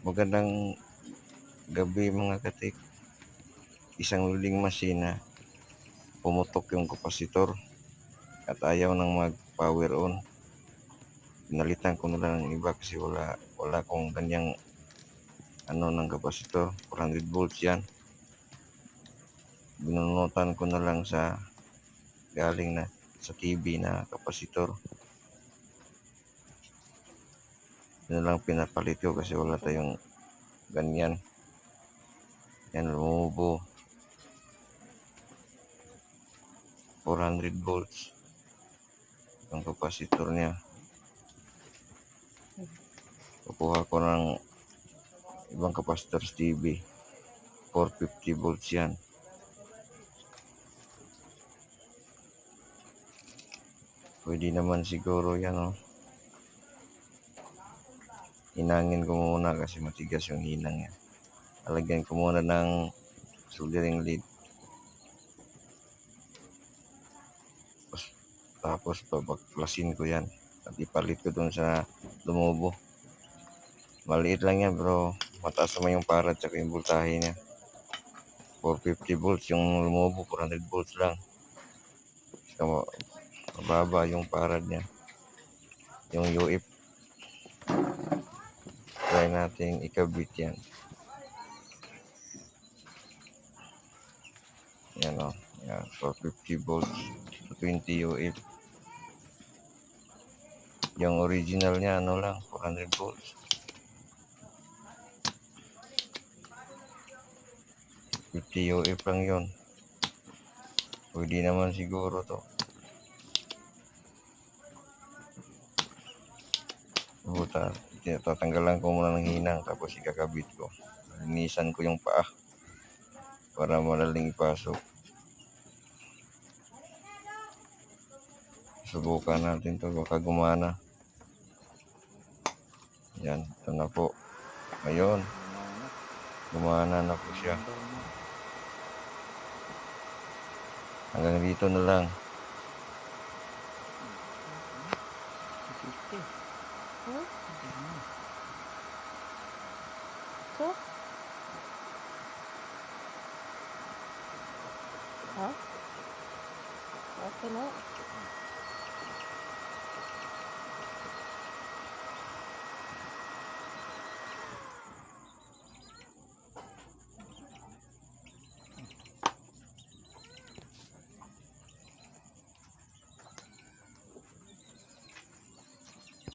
Magandang gabi mga katik. Isang luling masina, pumutok yung kapasitor at ayaw nang mag-power on. Pinalitan ko na lang ng iba kasi wala, wala kong ganyang ano ng kapasitor. 400 volts yan. Binunutan ko na lang sa galing na sa TV na kapasitor. Yun lang pinapalit ko kasi wala tayong ganyan. Yan, lumubo. 400 volts. Ang kapasitor niya. Kukuha ko ng ibang kapasitor TV. 450 volts yan. Pwede naman siguro yan, oh. Hinangin ko muna kasi matigas yung hinang niya. Alagyan ko muna ng soldering lead. Tapos, tapos babaklasin ko yan. At ipalit ko dun sa lumubo. Maliit lang yan bro. Mataas naman yung parad tsaka yung voltahe niya. 450 volts yung lumubo, 400 volts lang. Ma- mababa yung parad niya. Yung UF. Try natin ikabit yan. Yan o. Yan. 450 volts. 20 UF. Yung original niya, ano lang, 400 volts. 50 UF lang yun. Pwede naman siguro to. Buta, tatanggalan ko muna ng hinang tapos ikakabit ko. Linisan ko yung paa para madaling ipasok. Subukan natin to baka gumana. Yan, ito na po. Ngayon, gumana na po siya. Hanggang dito na lang. Ito? Ha? Okay na.